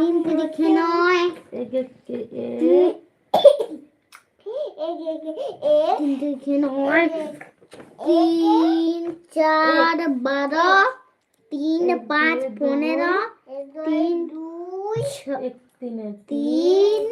তিন তিরিখে নয় তিন তিরিখে নয় তিন চার বারো তিন পাঁচ পনেরো তিন দুই তিনে চার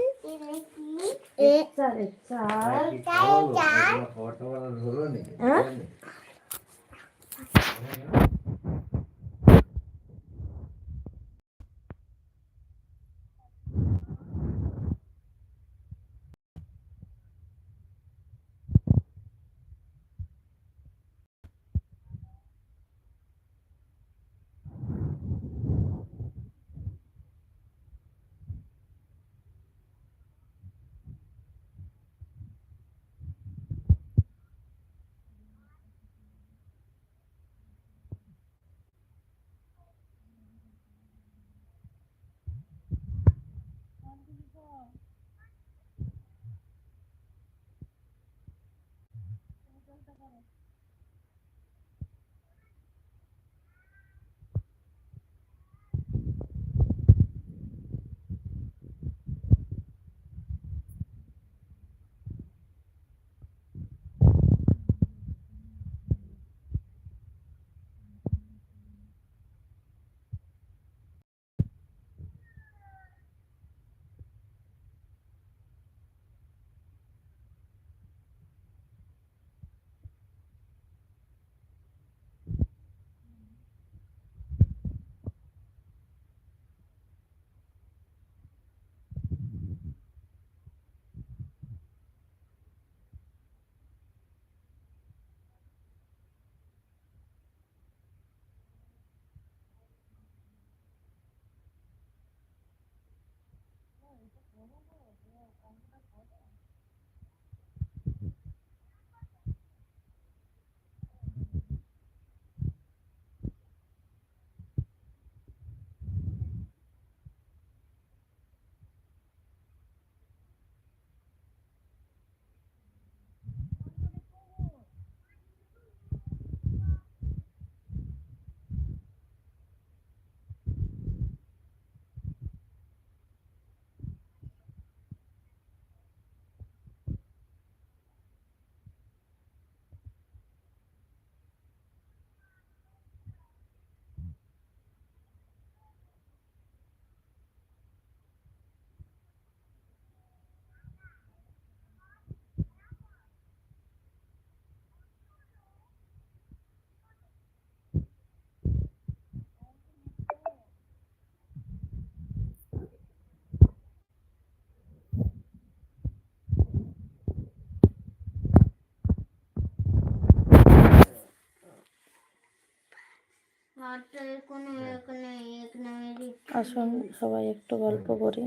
আসুন সবাই একটু গল্প করি।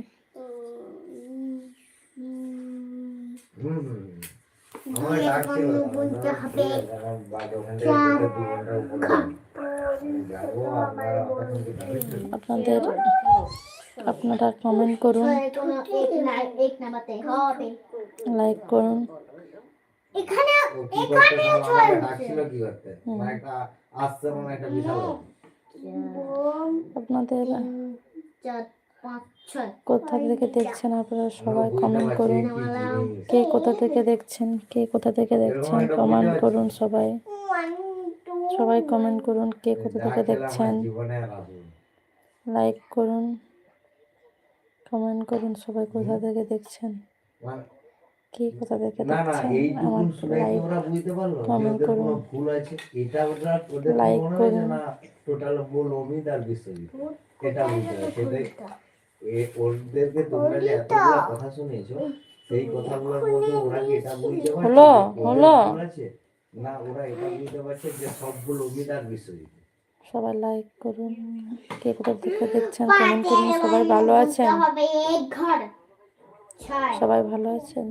আপনাদের আপনারা কমেন্ট করুন। লাইক করুন। এখানে ও কি একটা আসছে মানে একটা বিশাল আপনাদের কোথা থেকে দেখছেন আপনারা সবাই কমেন্ট করুন। কে কোথা থেকে দেখছেন কে কোথা থেকে দেখছেন কমেন্ট করুন সবাই। সবাই কমেন্ট করুন কে কোথা থেকে দেখছেন। লাইক করুন কমেন্ট করুন সবাই কোথা থেকে দেখছেন। মানে কে কোথা থেকে না না দেখছেন আমার শুনে কি লাইক ওরা বুঝতে পারল যে comment করুন। না টোটাল ভুল অমিত আর বিশ্বজিৎ। এটা বুঝতে ওদেরকে তোমরা যে এতগুলো কথা শুনেছো সেই কথাগুলোর মধ্যে ওরা কি এটা বুঝতে পারছে? হলো, হলো। না ওরা এটা বুঝতে পারছে যে সব ভুল অমিত আর বিশ্বজিৎ। সবাই লাইক করুন। কে কোথা থেকে দেখছেন? কমেন্ট করুন। সবাই ভালো আছেন? হবে এক ঘর। ছয় সবাই ভালো আছেন?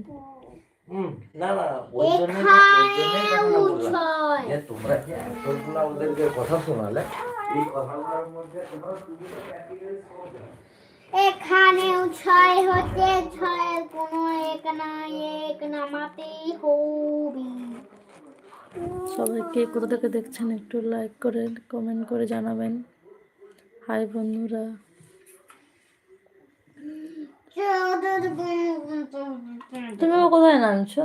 তোমরা ওদেরকে কথা শোনালে? এই কথাগুলোর মধ্যে তোমরা সুবিধা practical করবে। এখানেও ছয় হচ্ছে ছয়ের কোনো এক না এক নামাতেই হবি। সবাই কে কোথা থেকে দেখছেন একটু লাইক করে কমেন্ট করে জানাবেন। হাই বন্ধুরা। তুমিও কোথায় নামছো?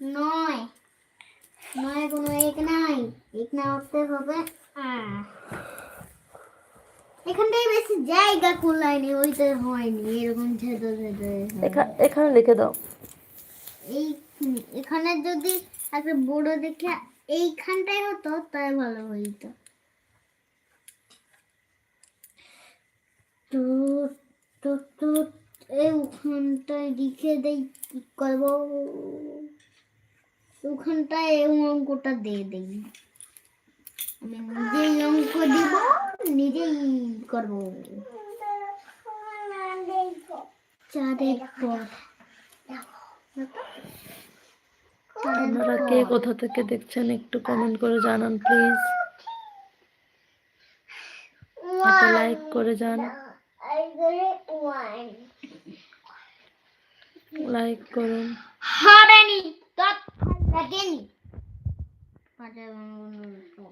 নয় নয় কোনো এক নাই এক না উঠতে হবে বেশি জায়গা কুলায়নি ওইটা হয়নি এরকম ছেদে এখানে লিখে দাও। এই এখানে যদি একটা বড় দেখে এইখানটায় হতো, তাই ভালো হইতো। তো তো তো, এই ওখানটায় লিখে দেই, কি করব? ওখানটায় এই অঙ্কটা দিয়ে দেই। আমি নিজেই অঙ্ক দিব, নিজেই করব। চারের পর। আপনারা কে কোথা থেকে দেখছেন একটু কমেন্ট করে জানান প্লিজ একটা লাইক করে যান। লাইক করুন।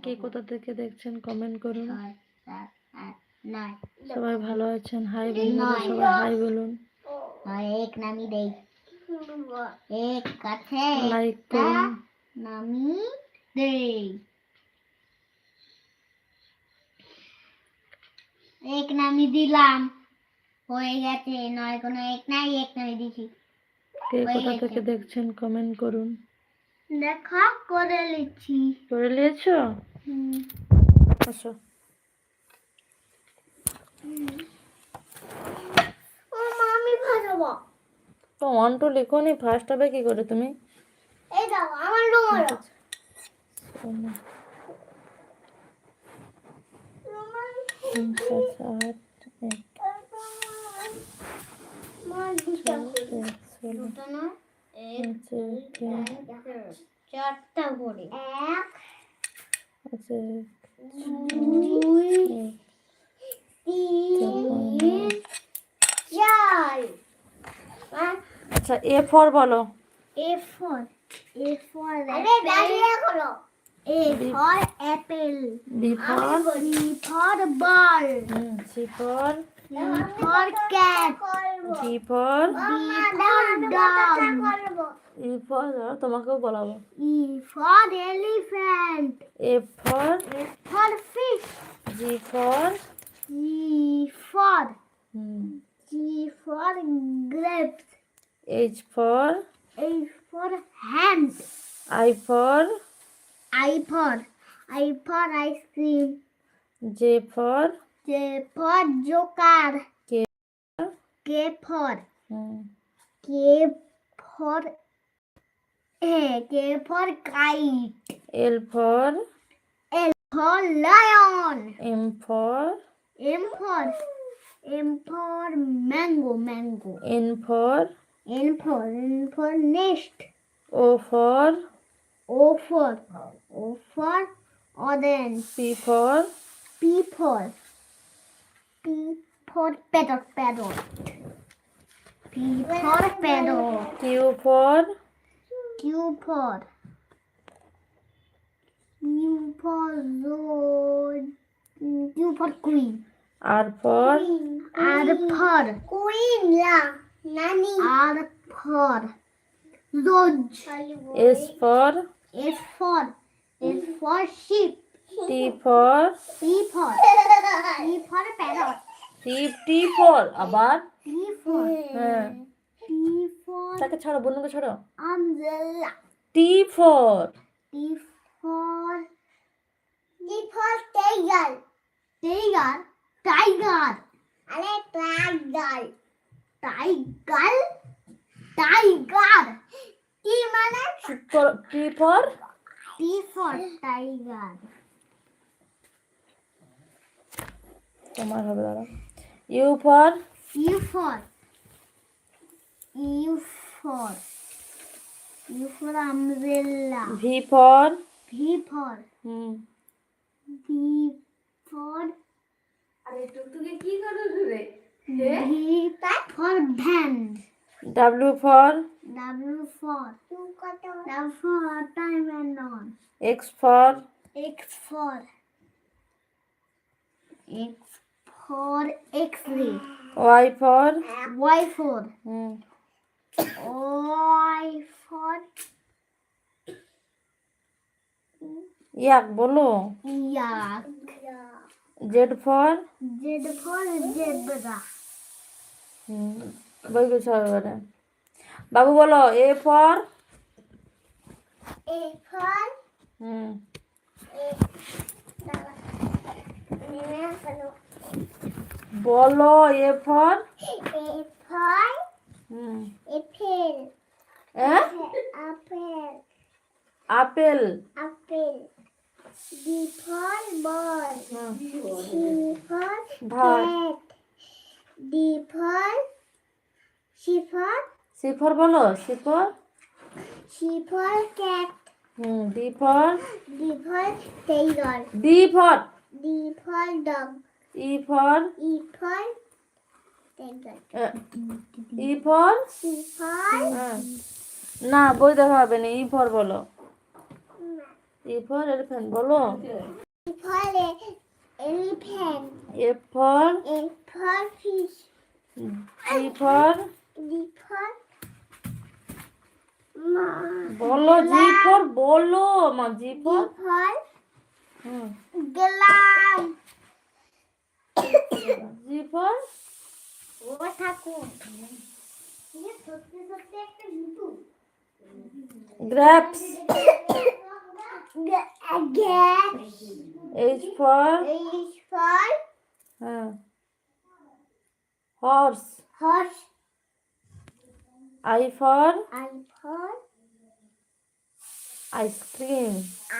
কে কোথা থেকে দেখছেন কমেন্ট করুন। সবাই ভালো আছেন। হাই বলুন সবাই হাই বলুন। এক নামি দেই। এক কাছে লাইক করুন নামি দেই। এক নামি দিলাম হয়ে গেছে। নয় কোনো এক নাই এক নামি দিছি। কে কোথা থেকে দেখছেন কমেন্ট করুন। দেখা করে লিখছি করে নিয়েছো? আসো। ও মামি ভাজাবো। তো ওয়ান টু লিখো নি ফার্স্ট হবে কি করে তুমি এই দাও আমার চারটা করে এক দুই তিন চার আচ্ছা এ ফর বলো। এ ফর এ ফর আরে দাঁড়িয়ে করো A for apple B for B for ball C for C for cat D for B for dog E for তোমাকেও বলাবো। E for elephant F for F for fish G for G for G for grapes H for H for hand I for I for I for ice cream J for J for joker K K for hmm K for A K for kite L for L for lion M for M for M for mango mango N for N for N for nest. O for O for O for orange. P for P for P for pedal. Pedal. P for pedal. Q for Q for U for zoo. U for queen. R for R for queen. Yeah. নানি R for rose S for S for S for ship T for P for P for parrot T T for আবার P for হ্যাঁ P for তাকে ছাড়ো বন্ধুকে ছাড়ো umbrella T for T for T for tiger. Tiger. Tiger. আরে tiger. Tiger. Tiger. কি মানে T for T for tiger. তোমার হবে দাঁড়া U for U for U for U for umbrella. V for V for হুম V for আরে টুকটুকে কি করো রে V for van. W for W for W for time and on. X for X for X for X-ray. Y for Y for hmm Y for yak বলো yak. Z for Z for zebra. hmm বই গুছাও এবারে বাবু বলো A for A for? Hmm. বলো A for A for? Hmm. Apple. হ্যাঁ. Apple Apple. B for ball. Hmm. C for ভাত C for C for. C for বলো C for. C for cat. Hmm D for. D for tailor. D for. D for dog. E for E for E for C for না বই দেখা হবে না ই ফল বলো ই ফল এর fan বলো elephant. F for A for fish. G for D for ma- বলো জি for বলো মা G D for for hmm glass. G for ও ঠাকুর ये সত্যি সত্যি একটা ঋতু গ্র্যাপস গ্যাস এইচ ফর এইচ ফর হ্যাঁ horse horse I for I for ice cream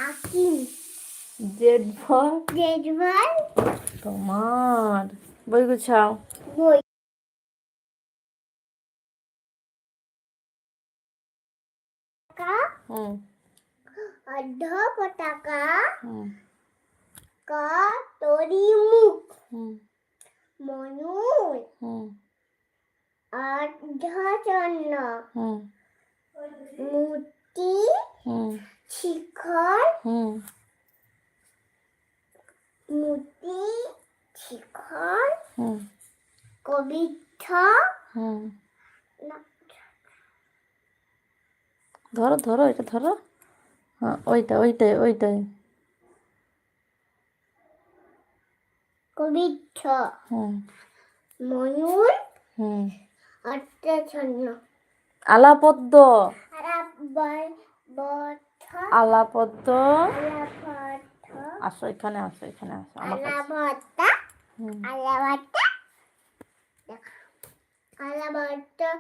আকিম Z for জেডওয়াল তোমার বই গুছাও বই কা হুম অর্ধ পতাকা কা তরি মুখ। হুম। ময়ূর হুম। অর্ধ চন্দ্র হুম। মূর্তি। শিখর। মূর্তি। শিখর। কবিতা ধরো ধরো এটা ধরো। হ্যাঁ ওইটা ওইটাই ওইটাই। কবিতা। হুম। ময়ূর। হুম। আলাপদ্য বর্ধ আলাপদ্য আলাপথ আসো এখানে আসো এখানে আসো আমার কাছে। আলাবতা আলাবতা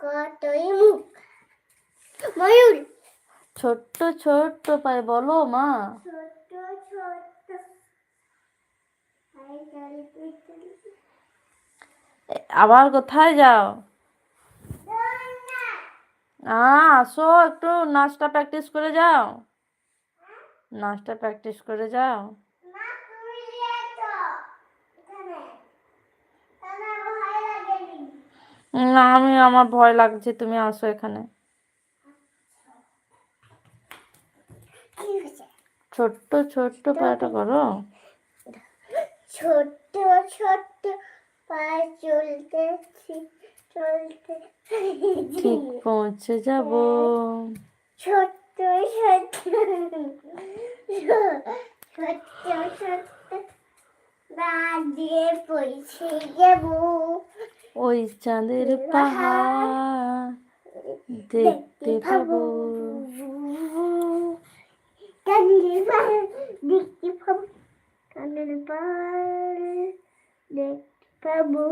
কতই মুখ ময়ূর। ছোট্ট ছোট্ট পায়ে বলো মা। আবার কোথায় যাও? আসো একটু নাচটা প্র্যাকটিস করে যাও। নাচটা প্র্যাকটিস করে যাও। না আমি আমার ভয় লাগছে তুমি আসো এখানে কি হয়েছে ছোট্ট ছোট্ট পাটা করো। ছোট্ট ছোট্ট পায়ে চলতে চলতে ঠিক পৌঁছে যাব। ছোট্ট ছোট্ট ছোট্ট ছোট্ট না দিয়ে পৌঁছে যাব। ওই চাঁদের পাহাড় দেখতে পাবো। দেখতে পাবো